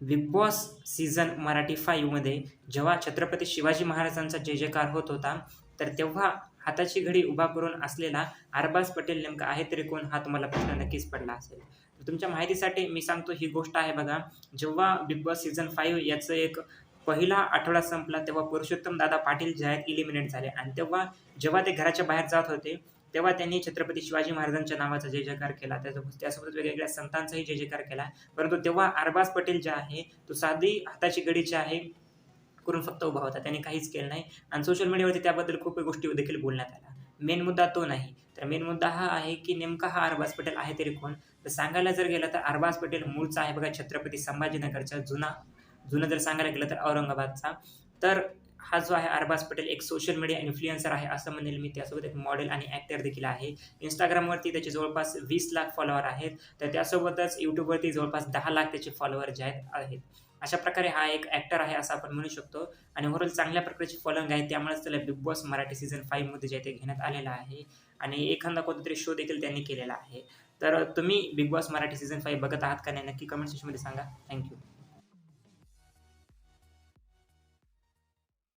Big Boss season Marathi फाईव्हमध्ये जेव्हा छत्रपती शिवाजी महाराजांचा जय जयकार होत होता तर तेव्हा हाताची घडी उभा करून असलेला अरबाज पटेल नेमका आहे तरी कोण हा तुम्हाला प्रश्न नक्कीच पडला असेल. तर तुमच्या माहितीसाठी मी सांगतो ही गोष्ट आहे बघा जेव्हा बिग बॉस सीझन फाईव्ह याचं एक पहिला आठवडा संपला तेव्हा पुरुषोत्तम दादा पाटील जे आहेत इलिमिनेट झाले. आणि तेव्हा जेव्हा ते घराच्या बाहेर जात होते तेव्हा त्यांनी छत्रपती शिवाजी महाराजांच्या नावाचा जय जयकार केला. त्यासोबत त्यासोबत वेगवेगळ्या संतांचाही जय जयकार केला. परंतु तेव्हा अरबाज पटेल जे आहे तो साधी हाताची गडी जी आहे करून फक्त उभा होता. त्याने काहीच केलं नाही. आणि सोशल मीडियावरती त्याबद्दल खूप गोष्टी देखील बोलण्यात आल्या मेन मुद्दा तो नाही. तर मेन मुद्दा हा आहे की नेमका हा अरबाज पटेल आहे तरी कोण? तर सांगायला जर गेलं तर अरबाज पटेल मूळचा आहे बघा छत्रपती संभाजीनगरचा जुना जुनं जर सांगायला गेलं तर औरंगाबादचा. तर हा जो आहे अरबाज पटेल एक सोशल मीडिया इन्फ्लुएन्सर आहे असं म्हणेल मी. त्यासोबत एक मॉडेल आणि ॲक्टर देखील आहे. इंस्टाग्रामवरती त्याचे जवळपास वीस लाख फॉलोअर आहेत. तर त्यासोबतच यूट्यूबवरती जवळपास दहा लाख त्याचे फॉलोअर जे आहेत आहेत. अशा प्रकारे हा एक ॲक्टर आहे असं आपण म्हणू शकतो. आणि ओव्हरऑल चांगल्या प्रकारची फॉलोइंग आहे. त्यामुळेच त्याला बिग बॉस मराठी सीझन फाईव्हमध्ये जे ते घेण्यात आलेलं आहे. आणि एखादा कोणता शो देखील त्यांनी केलेला आहे. तर तुम्ही Bigg Boss Marathi season five बघत आहात का नाही नक्की कमेंट सेक्शनमध्ये सांगा. थँक्यू